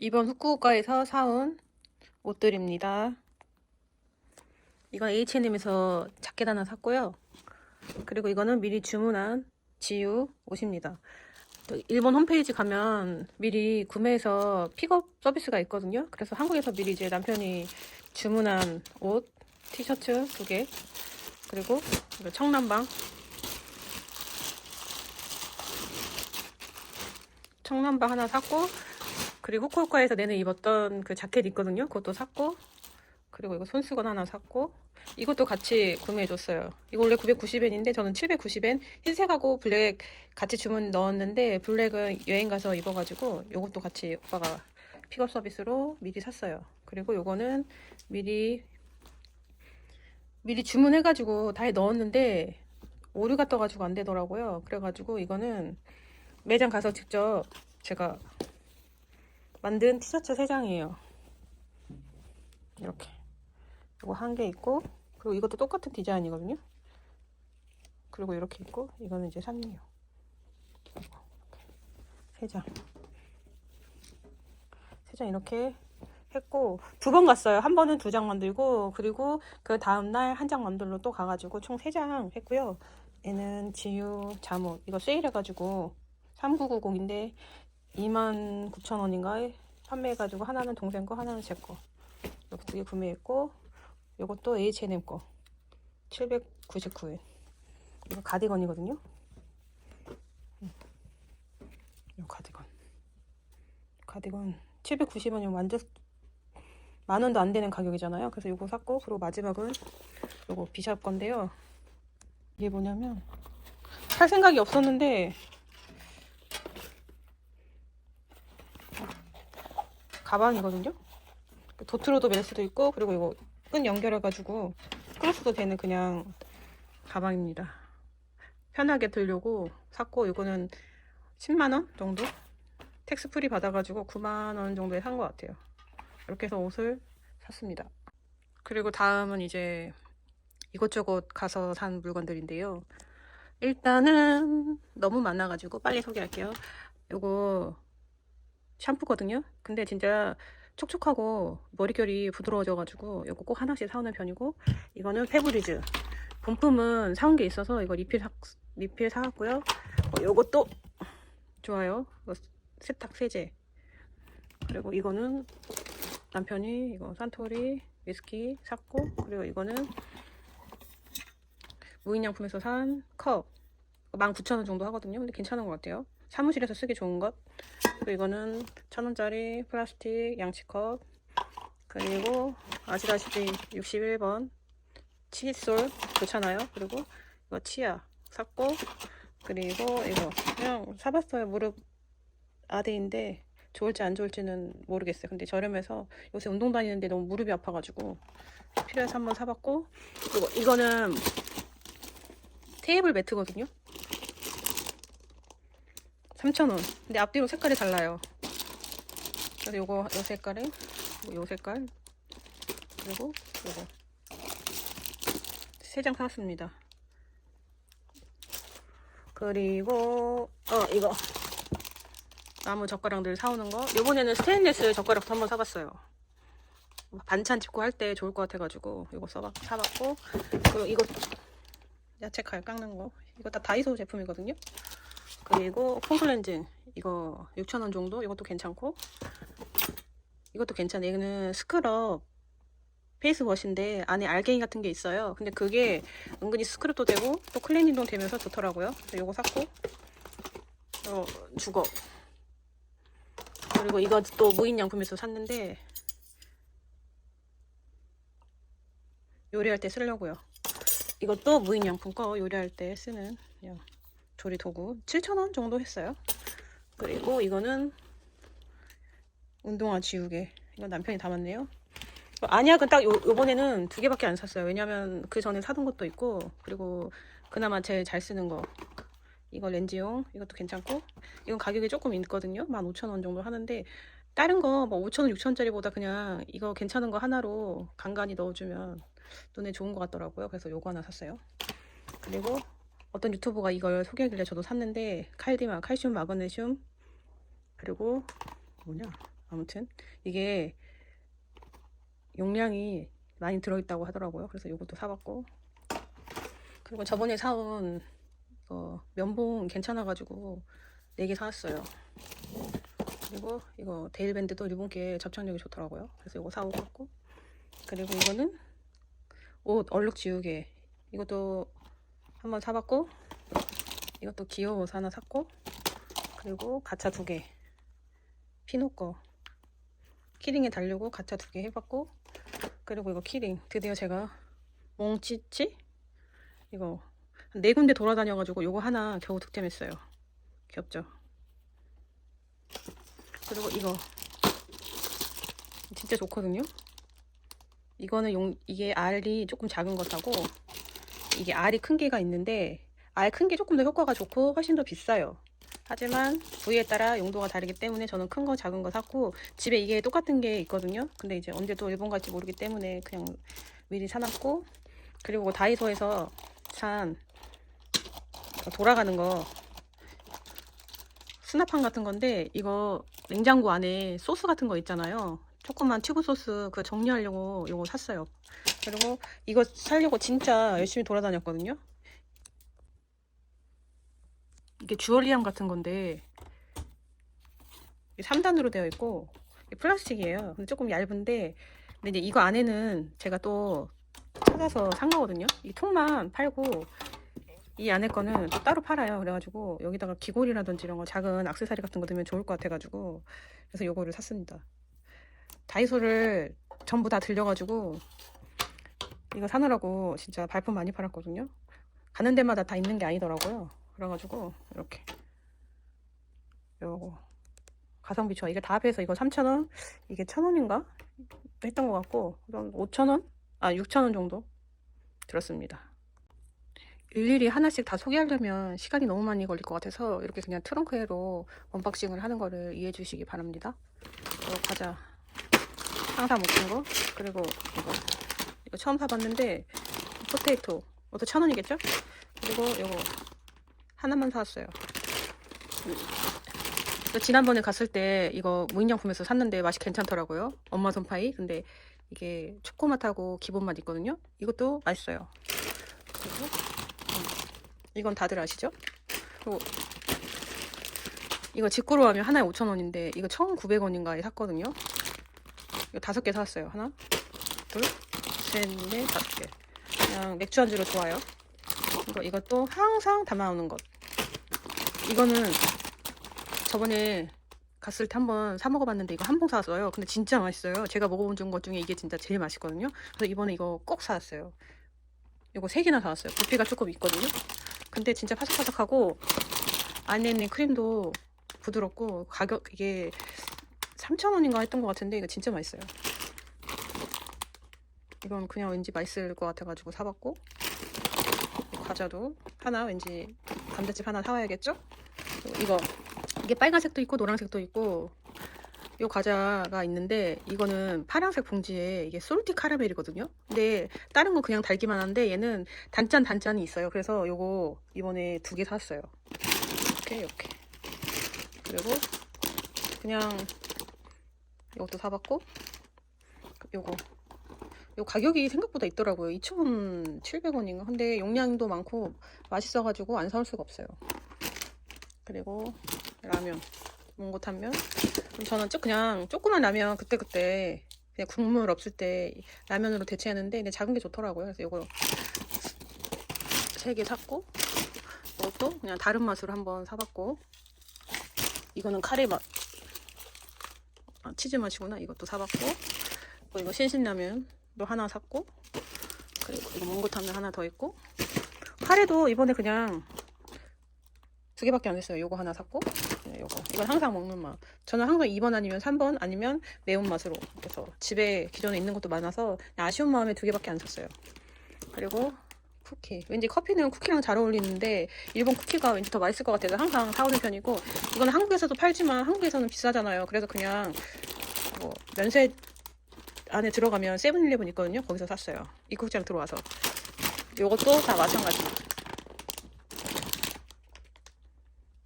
이번 후쿠오카에서 사온 옷들입니다. 이건 H&M에서 자켓 하나 샀고요. 그리고 이거는 미리 주문한 지유 옷입니다. 또 일본 홈페이지 가면 미리 구매해서 픽업 서비스가 있거든요. 그래서 한국에서 미리 이제 남편이 주문한 옷, 티셔츠 두 개, 그리고 청남방 청남방 하나 샀고 그리고 후쿠오카에서 내내 입었던 그 자켓 있거든요. 그것도 샀고 그리고 이거 손수건 하나 샀고 이것도 같이 구매해줬어요. 이거 원래 990엔인데 저는 790엔 흰색하고 블랙 같이 주문 넣었는데 블랙은 여행 가서 입어가지고 이것도 같이 오빠가 픽업 서비스로 미리 샀어요. 그리고 요거는 미리 미리 주문해가지고 다 넣었는데 오류가 떠가지고 안 되더라고요. 그래가지고 이거는 매장 가서 직접 제가 만든 티셔츠 3장이에요. 이렇게. 이거 한 개 있고, 그리고 이것도 똑같은 디자인이거든요. 그리고 이렇게 있고, 이거는 이제 샀네요. 세 장. 세장 이렇게 했고, 두 번 갔어요. 한 번은 두 장 만들고, 그리고 그 다음날 한 장 만들러 또 가가지고 총세장 했고요. 얘는 지유 잠옷. 이거 세일해가지고 3990인데 29,000원인가에 판매해가지고 하나는 동생 거, 하나는 제 거. 이렇게 두 개 구매했고, 이것도 H&M 거. 799엔. 이거 가디건이거든요. 음. 이 가디건. 가디건 790원이면 완전 만 원도 안 되는 가격이잖아요. 그래서 이거 샀고, 그리고 마지막은 이거 비샵 건데요. 이게 뭐냐면 살 생각이 없었는데 가방이거든요. 도트로도 멜 수도 있고 그리고 이거 끈 연결해가지고 크로스도 되는 그냥 가방입니다. 편하게 들려고 샀고 이거는 10만원 정도? 텍스 프리 받아가지고 9만원 정도에 산 것 같아요. 이렇게 해서 옷을 샀습니다. 그리고 다음은 이제 이것저것 가서 산 물건들인데요. 일단은 너무 많아가지고 빨리 소개할게요. 요거 샴푸거든요. 근데 진짜 촉촉하고 머릿결이 부드러워져가지고 이거 꼭 하나씩 사오는 편이고 이거는 페브리즈 본품은 사온 게 있어서 이거 리필 사, 리필 사왔고요. 어, 요것도 좋아요. 세탁 세제 그리고 이거는 남편이 이거 산토리 위스키 샀고 그리고 이거는 무인양품에서 산 컵 19,000원 정도 하거든요. 근데 괜찮은 것 같아요. 사무실에서 쓰기 좋은 것. 그리고 이거는 천원짜리 플라스틱 양치컵. 그리고 아시다시피 61번 칫솔 좋잖아요. 그리고 이거 치아 샀고 그리고 이거 그냥 사봤어요. 무릎 아대인데 좋을지 안 좋을지는 모르겠어요. 근데 저렴해서 요새 운동 다니는데 너무 무릎이 아파가지고 필요해서 한번 사봤고 그리고 이거는 테이블 매트거든요. 3,000원. 근데 앞뒤로 색깔이 달라요. 그래서 요거, 요 색깔에, 요 색깔, 그리고 요거. 세 장 사왔습니다. 그리고, 어, 이거. 나무 젓가락들 사오는 거. 요번에는 스테인리스 젓가락도 한번 사봤어요. 반찬 집고 할 때 좋을 것 같아가지고, 이거 써봤, 사봤고. 그리고 이거, 야채 칼 깎는 거. 이거 다 다이소 제품이거든요. 그리고 폼클렌징 이거 6,000원 정도? 이것도 괜찮고. 이것도 괜찮아요 이거는 스크럽 페이스워시인데 안에 알갱이 같은 게 있어요. 근데 그게 은근히 스크럽도 되고 또 클렌징도 되면서 좋더라고요. 이거 샀고. 어, 주거 그리고 이거 또 무인양품에서 샀는데 요리할 때 쓰려고요. 이것도 무인양품 거 요리할 때 쓰는 그냥 조리 도구 7,000원 정도 했어요. 그리고 이거는 운동화 지우개. 이건 남편이 담았네요. 안약은 딱 요, 요번에는 두 개밖에 안 샀어요. 왜냐면 그 전에 사둔 것도 있고 그리고 그나마 제일 잘 쓰는 거 이거 렌즈용 이것도 괜찮고 이건 가격이 조금 있거든요. 15,000원 정도 하는데 다른 거 뭐 5,000원, 6,000원짜리보다 그냥 이거 괜찮은 거 하나로 간간히 넣어주면 눈에 좋은 것 같더라고요. 그래서 요거 하나 샀어요. 그리고 어떤 유튜버가 이걸 소개하길래 저도 샀는데 칼디마 칼슘 마그네슘 그리고 뭐냐 아무튼 이게 용량이 많이 들어있다고 하더라고요. 그래서 이것도 사봤고 그리고 저번에 사온 어, 면봉 괜찮아가지고 4개 사왔어요. 그리고 이거 데일밴드도 리본게 접착력이 좋더라고요. 그래서 이거 사오고 그리고 이거는 옷 얼룩 지우개 이것도 한번 사봤고 이것도 귀여운 옷 하나 샀고 그리고 가차 두 개. 피노 거. 키링에 달려고 가차 두 개 해봤고 그리고 이거 키링. 드디어 제가 몽찌찌 이거 한네 군데 돌아다녀가지고 요거 하나 겨우 득템했어요. 귀엽죠? 그리고 이거. 진짜 좋거든요? 이거는 용 이게 알이 조금 작은 거 사고 이게 알이 큰 개가 있는데 알 큰 게 조금 더 효과가 좋고 훨씬 더 비싸요. 하지만 부위에 따라 용도가 다르기 때문에 저는 큰 거 작은 거 샀고 집에 이게 똑같은 게 있거든요. 근데 이제 언제 또 일본 갈지 모르기 때문에 그냥 미리 사놨고 그리고 다이소에서 산 돌아가는 거 수납판 같은 건데 이거 냉장고 안에 소스 같은 거 있잖아요. 조그만 튜브 소스 그거 정리하려고 이거 샀어요 그리고 이거 살려고 진짜 열심히 돌아다녔거든요. 이게 주얼리함 같은 건데 3단으로 되어 있고 플라스틱이에요. 근데 조금 얇은데 근데 이제 이거 안에는 제가 또 찾아서 산 거거든요. 이 통만 팔고 이 안에 거는 또 따로 팔아요. 그래가지고 여기다가 귀걸이라든지 이런 거 작은 액세서리 같은 거 넣으면 좋을 것 같아가지고 그래서 요거를 샀습니다. 다이소를 전부 다 들려가지고 이거 사느라고 진짜 발품 많이 팔았거든요. 가는 데마다 다 있는 게 아니더라고요. 그래가지고 이렇게 요거 가성비 좋아. 이게 다 합해서 이거 3,000원? 이게 1,000원인가? 했던 것 같고 그럼 5,000원? 아 6,000원 정도 들었습니다. 일일이 하나씩 다 소개하려면 시간이 너무 많이 걸릴 것 같아서 이렇게 그냥 트렁크로 언박싱을 하는 거를 이해해 주시기 바랍니다. 요 과자 항상 먹는 거 그리고 이거 이거 처음 사봤는데 포테이토 이것도 1,000원이겠죠? 그리고 이거 하나만 사왔어요 또 지난번에 갔을 때 이거 무인양품에서 샀는데 맛이 괜찮더라고요. 엄마 손파이. 근데 이게 초코맛하고 기본 맛 있거든요. 이것도 맛있어요. 그리고 음, 이건 다들 아시죠? 그리고 이거 직구로 하면 하나에 5,000원인데 이거 1,900원인가에 샀거든요. 이거 다섯 개 샀어요. 하나, 둘, 셋, 넷, 다섯 개. 그냥 맥주 안주로 좋아요. 이거 이것도 항상 담아오는 것. 이거는 저번에 갔을 때 한번 사 먹어봤는데 이거 한 봉 사왔어요. 근데 진짜 맛있어요. 제가 먹어본 것 중에 이게 진짜 제일 맛있거든요. 그래서 이번에 이거 꼭 사왔어요. 이거 세 개나 사왔어요. 부피가 조금 있거든요. 근데 진짜 바삭바삭하고 안에 있는 크림도 부드럽고 가격 이게 3,000원인가 했던 것 같은데 이거 진짜 맛있어요. 이건 그냥 왠지 맛있을 것 같아가지고 사봤고 이 과자도 하나 왠지 감자칩 하나 사와야겠죠? 이거 이게 빨간색도 있고 노란색도 있고 이 과자가 있는데 이거는 파란색 봉지에 이게 솔티 카라멜이거든요. 근데 다른 건 그냥 달기만 한데 얘는 단짠 단짠이 있어요. 그래서 요거 이번에 두 개 샀어요. 이렇게 이렇게 그리고 그냥 이것도 사봤고 요거 요 가격이 생각보다 있더라고요. 2,700원인가? 근데 용량도 많고 맛있어가지고 안 사올 수가 없어요. 그리고 라면, 몽고탄면. 저는 쭉 그냥 조그만 라면 그때그때 그냥 국물 없을 때 라면으로 대체하는데 근데 작은 게 좋더라고요. 그래서 이거 세 개 샀고 이것도 그냥 다른 맛으로 한번 사봤고 이거는 카레 맛 아, 치즈 맛이구나. 이것도 사봤고 이거 신신라면 도 하나 샀고 그리고 이거 몽고탄면 하나 더 있고 카레도 이번에 그냥 두 개밖에 안 했어요. 요거 하나 샀고, 네, 요거. 이건 항상 먹는 맛. 저는 항상 2번 아니면 3번 아니면 매운 맛으로. 그래서 집에 기존에 있는 것도 많아서 아쉬운 마음에 두 개밖에 안 샀어요. 그리고 쿠키. 왠지 커피는 쿠키랑 잘 어울리는데 일본 쿠키가 왠지 더 맛있을 것 같아서 항상 사오는 편이고 이거는 한국에서도 팔지만 한국에서는 비싸잖아요. 그래서 그냥 뭐 면세 안에 들어가면 세븐일레븐 있거든요. 거기서 샀어요. 입국장 들어와서. 요것도 다 마찬가지.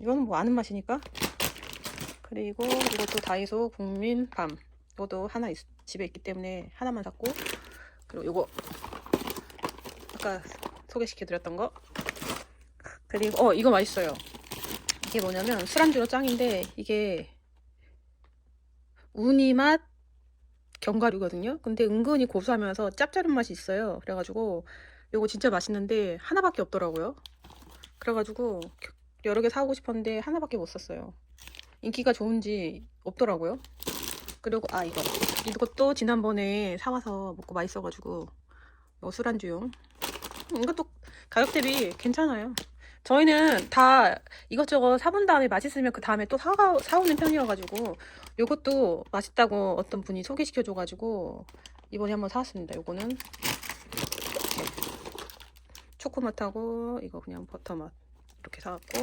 이거는 뭐 아는 맛이니까 그리고 이것도 다이소 국민 밤. 이것도 하나 있- 집에 있기 때문에 하나만 샀고 그리고 이거 아까 소개시켜드렸던 거 그리고 어 이거 맛있어요. 이게 뭐냐면 술안주로 짱인데 이게 우니 맛 견과류거든요. 근데 은근히 고소하면서 짭짤한 맛이 있어요. 그래가지고 이거 진짜 맛있는데 하나밖에 없더라고요. 그래가지고 여러 개 사오고 싶었는데 하나밖에 못 샀어요. 인기가 좋은지 없더라고요. 그리고 아 이거 이것도 지난번에 사와서 먹고 맛있어가지고 이거 술안주용. 음, 이것도 가격 대비 괜찮아요. 저희는 다 이것저것 사본 다음에 맛있으면 그 다음에 또 사가, 사오는 편이어가지고 요것도 맛있다고 어떤 분이 소개시켜줘가지고 이번에 한번 사왔습니다. 요거는 초코맛하고 이거 그냥 버터맛 이렇게 사왔고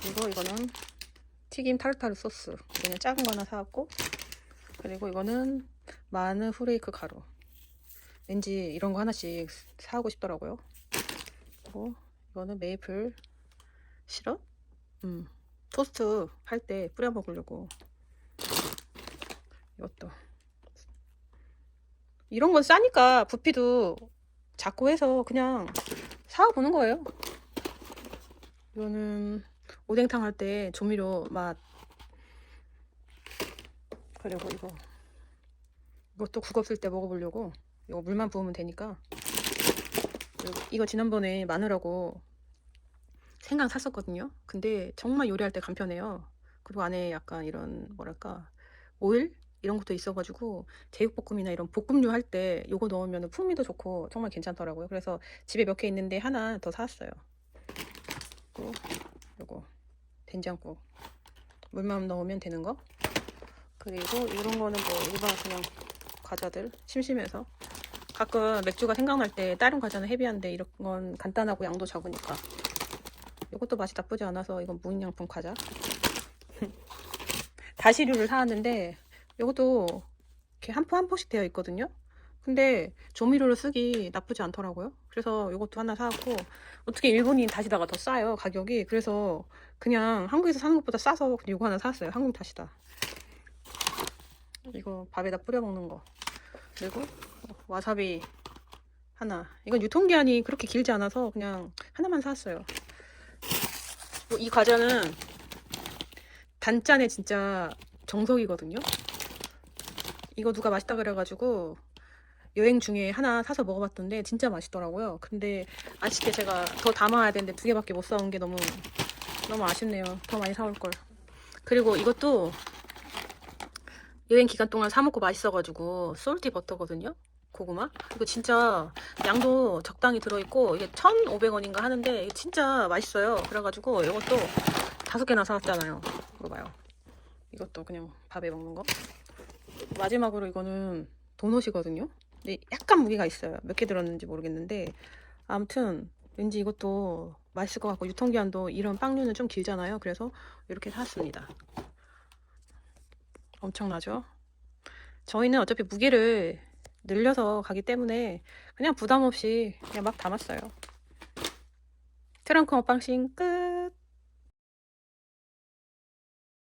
그리고 이거는 튀김 타르타르 소스 그냥 작은 거 하나 사왔고 그리고 이거는 마늘 후레이크 가루 왠지 이런 거 하나씩 사오고 싶더라고요. 그리고 이거는 메이플 시럽? 음, 토스트 할 때 뿌려 먹으려고. 이것도. 이런 건 싸니까 부피도 작고 해서 그냥 사와보는 거예요. 이거는 오뎅탕 할 때 조미료 맛. 그리고 이거. 이것도 국 없을 때 먹어보려고. 이거 물만 부으면 되니까. 이거 지난번에 마늘하고 생강 샀었거든요. 근데 정말 요리할 때 간편해요. 그리고 안에 약간 이런 뭐랄까 오일 이런 것도 있어가지고 제육볶음이나 이런 볶음류 할 때 요거 넣으면 풍미도 좋고 정말 괜찮더라고요. 그래서 집에 몇 개 있는데 하나 더 사왔어요. 그리고 요거 된장국 물만 넣으면 되는 거. 그리고 이런 거는 뭐 일반 그냥 과자들 심심해서 가끔 맥주가 생각날 때 다른 과자는 헤비한데 이런 건 간단하고 양도 적으니까. 이것도 맛이 나쁘지 않아서 이건 무인양품 과자. 다시류를 사왔는데 이것도 이렇게 한 포 한 포씩 되어 있거든요. 근데 조미료를 쓰기 나쁘지 않더라고요. 그래서 이것도 하나 사왔고 어떻게 일본인 다시다가 더 싸요 가격이? 그래서 그냥 한국에서 사는 것보다 싸서 이거 하나 사왔어요. 한국 다시다. 이거 밥에다 뿌려 먹는 거. 그리고 와사비 하나. 이건 유통기한이 그렇게 길지 않아서 그냥 하나만 사왔어요. 뭐이 과자는 단짠의 진짜 정석이거든요. 이거 누가 맛있다 그래가지고 여행 중에 하나 사서 먹어봤던데 진짜 맛있더라고요. 근데 아쉽게 제가 더 담아야 되는데 두 개밖에 못 사온 게 너무 너무 아쉽네요. 더 많이 사올 걸. 그리고 이것도 여행 기간 동안 사 먹고 맛있어가지고 솔티 버터거든요. 고구마. 이거 진짜 양도 적당히 들어있고 이게 1,500원인가 하는데 진짜 맛있어요. 그래가지고 이것도 다섯 개나 사왔잖아요. 이거 봐요. 이것도 그냥 밥에 먹는 거. 마지막으로 이거는 도넛이거든요. 근데 약간 무게가 있어요. 몇 개 들었는지 모르겠는데 아무튼 왠지 이것도 맛있을 것 같고 유통기한도 이런 빵류는 좀 길잖아요. 그래서 이렇게 샀습니다. 엄청나죠? 저희는 어차피 무게를 늘려서 가기 때문에 그냥 부담 없이 그냥 막 담았어요. 트렁크 먹방신 끝!